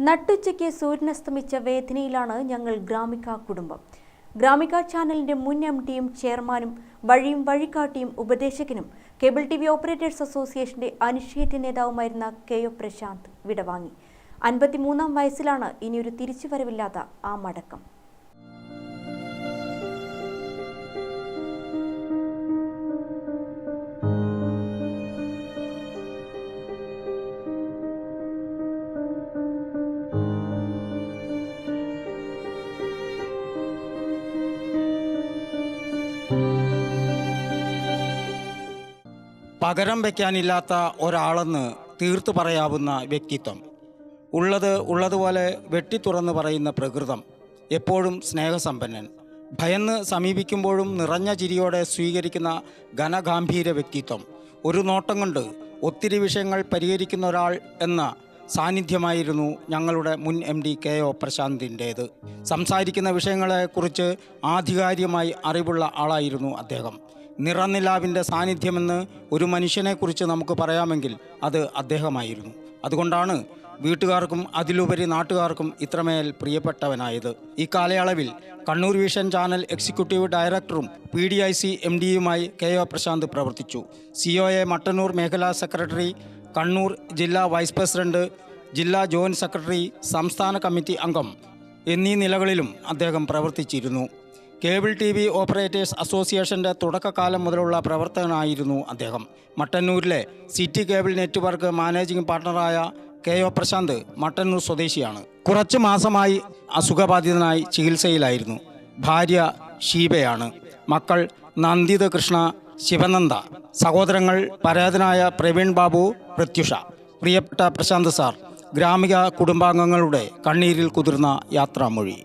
നട്ടുച്ചയ്ക്ക് സൂര്യനസ്തമിച്ച വേദനയിലാണ് ഞങ്ങൾ ഗ്രാമിക കുടുംബം. ഗ്രാമിക ചാനലിന്റെ മുൻ എം ഡിയും ചെയർമാനും വഴിയും വഴികാട്ടിയും ഉപദേശകനും കേബിൾ ടി വി ഓപ്പറേറ്റേഴ്സ് അസോസിയേഷന്റെ അനിഷ്യേറ്റ് നേതാവുമായിരുന്ന കെ ഒ പ്രശാന്ത് വിടവാങ്ങി. അൻപത്തിമൂന്നാം വയസ്സിലാണ് ഇനിയൊരു തിരിച്ചുവരവില്ലാത്ത ആ മടക്കം. പകരം വയ്ക്കാനില്ലാത്ത ഒരാളെന്ന് തീർത്തു പറയാവുന്ന വ്യക്തിത്വം. ഉള്ളത് ഉള്ളതുപോലെ വെട്ടിത്തുറന്ന് പറയുന്ന പ്രകൃതം. എപ്പോഴും സ്നേഹസമ്പന്നൻ. ഭയന്ന് സമീപിക്കുമ്പോഴും നിറഞ്ഞ ചിരിയോടെ സ്വീകരിക്കുന്ന ഘനഗാംഭീര വ്യക്തിത്വം. ഒരു നോട്ടം കൊണ്ട് ഒത്തിരി വിഷയങ്ങൾ പരിഹരിക്കുന്ന ഒരാൾ എന്ന സാന്നിധ്യമായിരുന്നു ഞങ്ങളുടെ മുൻ എം ഡി കെ ഒ പ്രശാന്തിന്റേത്. സംസാരിക്കുന്ന വിഷയങ്ങളെക്കുറിച്ച് ആധികാരികമായി അറിവുള്ള ആളായിരുന്നു അദ്ദേഹം. നിറനിലാവിന്റെ സാന്നിധ്യമെന്ന് ഒരു മനുഷ്യനെക്കുറിച്ച് നമുക്ക് പറയാമെങ്കിൽ അത് അദ്ദേഹമായിരുന്നു. അതുകൊണ്ടാണ് വീട്ടുകാർക്കും അതിലുപരി നാട്ടുകാർക്കും ഇത്രമേൽ പ്രിയപ്പെട്ടവനായത്. ഈ കാലയളവിൽ കണ്ണൂർ വിഷൻ ചാനൽ എക്സിക്യൂട്ടീവ് ഡയറക്ടറും P D I C M ഡിയുമായി K O Prashant പ്രവർത്തിച്ചു. സി ഒ എ മട്ടന്നൂർ മേഖലാ സെക്രട്ടറി കണ്ണൂർ ജില്ലാ വൈസ് പ്രസിഡന്റ് ജില്ലാ ജോയിന്റ് സെക്രട്ടറി സംസ്ഥാന കമ്മിറ്റി അംഗം എന്നീ നിലകളിലും അദ്ദേഹം പ്രവർത്തിച്ചിരുന്നു. കേബിൾ ടി വി ഓപ്പറേറ്റേഴ്സ് അസോസിയേഷന്റെ തുടക്കകാലം മുതലുള്ള പ്രവർത്തകനായിരുന്നു അദ്ദേഹം. മട്ടന്നൂരിലെ സിറ്റി കേബിൾ നെറ്റ്വർക്ക് മാനേജിംഗ് പാർട്ണറായ കെ ഒ പ്രശാന്ത് മട്ടന്നൂർ സ്വദേശിയാണ്. കുറച്ച് മാസമായി അസുഖബാധിതനായി ചികിത്സയിലായിരുന്നു. ഭാര്യ ഷീബയാണ്. മക്കൾ നന്ദിത കൃഷ്ണ ശിവനന്ദ. സഹോദരങ്ങൾ പരാതനായ പ്രവീൺ ബാബു പ്രത്യുഷ. പ്രിയപ്പെട്ട പ്രശാന്ത് സാർ ഗ്രാമിക കുടുംബാംഗങ്ങളുടെ കണ്ണീരിൽ കുതിർന്ന യാത്രാമൊഴി.